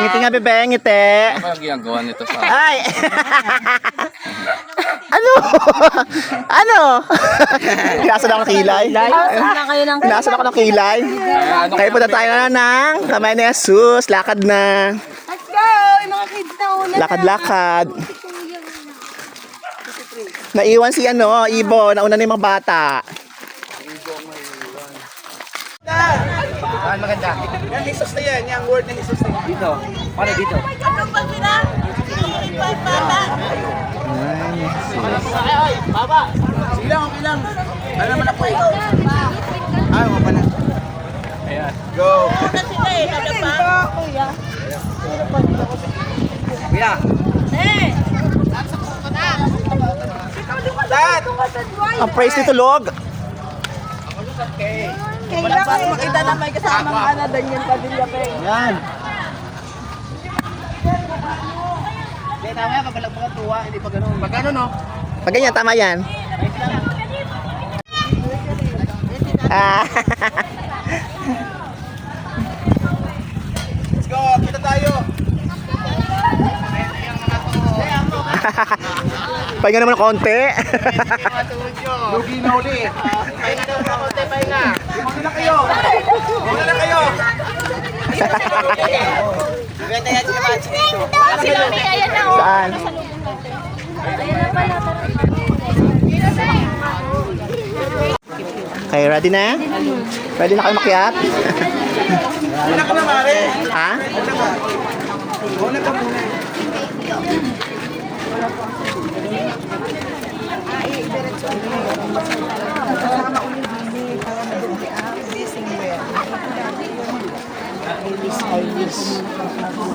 Ngiti nga bebe, ngiti. Ano ang ginagawa nito sa... Ay! ano? ano? Pinasan ako ng kilay. na kayo ng Pinasan ako ng kilay. Kaya punta tayo na ng kamay ni Jesus. Lakad na. Let's go! Mga kids na una. Lakad-lakad. Naiwan si ano, Ibo. Nauna na yung mga bata. Ah, maganda. Yan, Jesus na yan. Yung word na Jesus na yan. Dito. Paano dito? Ano ba sila? Bata. Sige lang, okay lang. Ano naman ako eh. Ah, mga pala. Ayan. Go. Ano sila eh? Ano pa? Kuya. Kuya. Eh! Dad! Ang praise ni Tulog. Kaya kasi makita na may kasama ka na Daniel Padilla pa eh. Yan. Hindi, tama yan. Kapag mga tuwa, hindi pa ganun. Pag ganun, no? Pag ganyan, tama yan. Ah. Pahinga naman ng konti. Lugi na uli. Pahinga daw sa konti, pahinga. Muna na kayo. Muna na kayo. Benta yan si Kamatsi dito. Sila may ayan na oh. Saan? Ayan na pala. Okay, ready na? Ready na kayo makiat? Muna ka na, Mare. ha?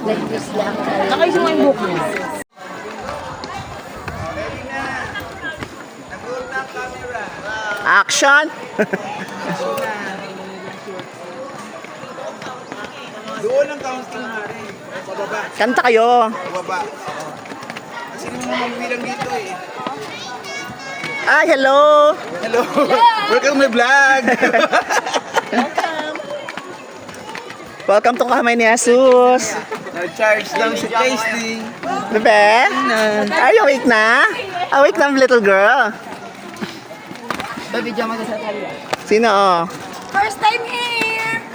Nakayos mo yung book. Nag-roll na ang camera. Action! Doon ang counting, Mare. Pababa. Kanta kayo. Pababa. Kasi mo magbilang dito eh. Ay, hello! Hello. Welcome my vlog. Welcome to Kamay ni Jesus. Na-charge lang si tasting. Bebe? Are you awake na? Awake na, little girl. Baby, diyan mo sa tayo. Sino? Oh? First time here!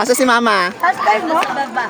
Asa si mama? First time mo? Sa baba.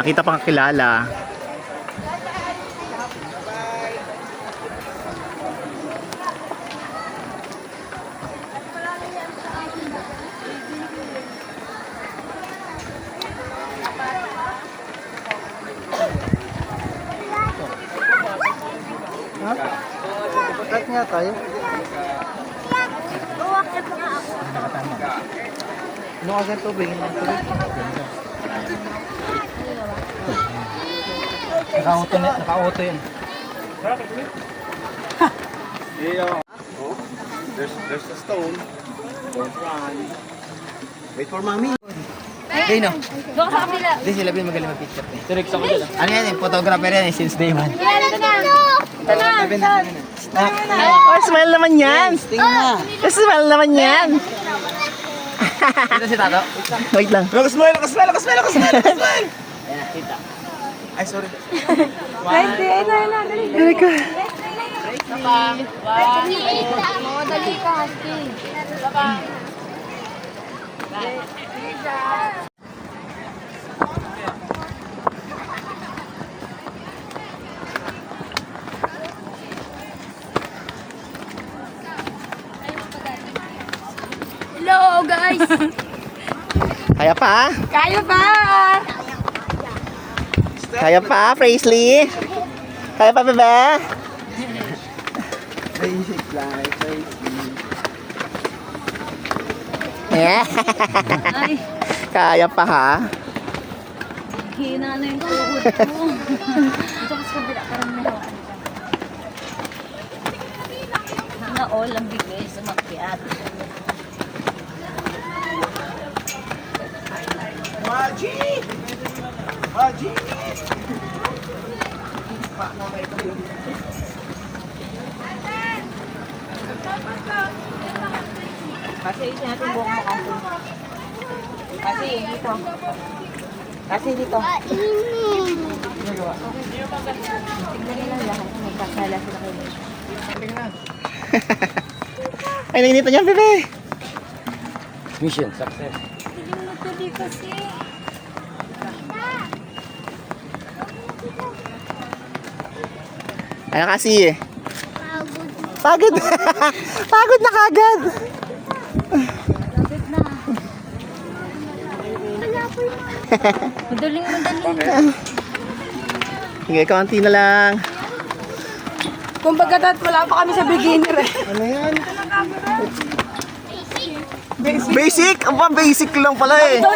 Nakita pang kilala. Cut nga tayo. Uwakit mga ako. Ano kasi tubig? Naka-auto na, naka-auto yun. Oh, there's there's a stone. Don't run. Wait for mommy. Hey, no. Doon sa kabila. Hindi sila bin magaling mag-picture. Direct ako dyan. Ano yan eh, photographer yan eh, since day one. Yan, na. Ito na. Oh, smile naman yan! Tingnan na. Smile naman yan! Ito si Tato. Wait lang. Nakasmile, nakasmile, nakasmile, nakasmile, nakasmile. Ayan, kita. Ay, sorry. Hindi, ito na. Dali. Ay, ko. Mga dali ka, Husky. Wow, guys! Kaya pa? Kaya pa! Kaya pa, Paisley? Kaya pa, bebe? Basic life, basic. Yeah. Ay, Kaya pa, ha? hina na yung tuhod ko. Ito kasi kabila parang may hawakan ka. Mga all ang bigay sa makyat. Magic! Magic! Kasi natin buhok mo kasi. Kasi dito. Kasi dito. Tignan nila lahat. Magkasala sila kayo. Ay, nainito niyan, bebe. Mission success. Hindi mo natuloy kasi. Ano kasi? Pagod. Pagod na kagad. Madaling madaling. Sige, konti na lang. Kung pagkatat, wala pa kami sa beginner eh. Ano yan? Basic? Ang pa, basic lang pala eh. Ikaw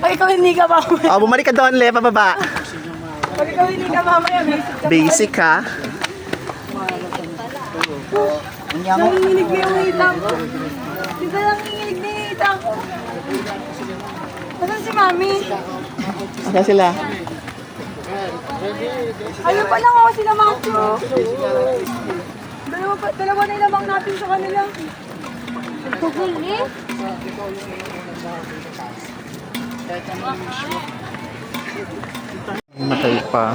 pag ikaw hindi ka mamaya. Oh, bumalik ka doon, le, pababa. Pag ikaw hindi ka mamaya, basic ka. Basic ha. Nanginginig na yung hita ko. Di ba nanginginig na yung hita ko? Nasaan si mami? Asan sila? Ayun pa lang ako sila mga ko. Dalawa, pa, dalawa na ilamang natin sa kanila. Huli? Matay pa.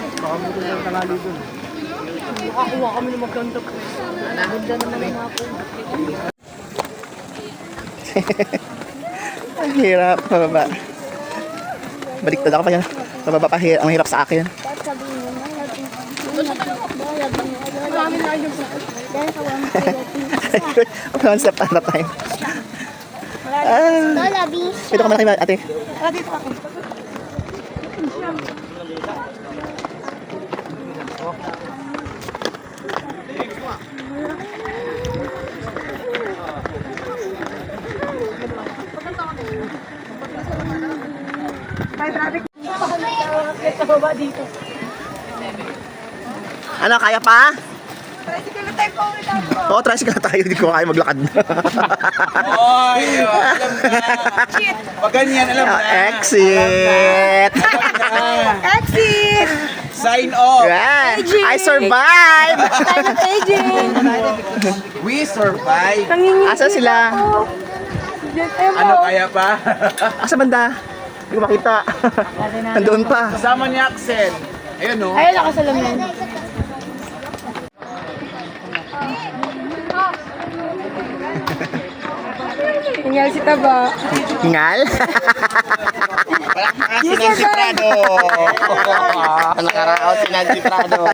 Nakakuha kami ng maganda ko. Ganda naman ang mga po. Ang hirap, pababa. Baliktad ako pa yan. Pababa pa, hir- ang hirap sa akin. One step at a time. Ah, dito ka malaki ate? Dito ako. Ano, kaya pa? Tricycle na tayo ulit ako. Oo, oh, tricycle na tayo. Hindi ko kaya maglakad. Oy! Alam na! Pag ganyan, alam Oh, na! exit! Exit! Sign off! Yeah, I survived! We survive! Nanginginig Asa sila? Ano kaya pa? Asa banda? Hindi ko makita. Nandun pa. Kasama ni Axel. Ayun no? Ayun, nakasalamin. Nangyari si Taba. Hingal? Sinansi Prado! Nakaraos si Nancy Prado.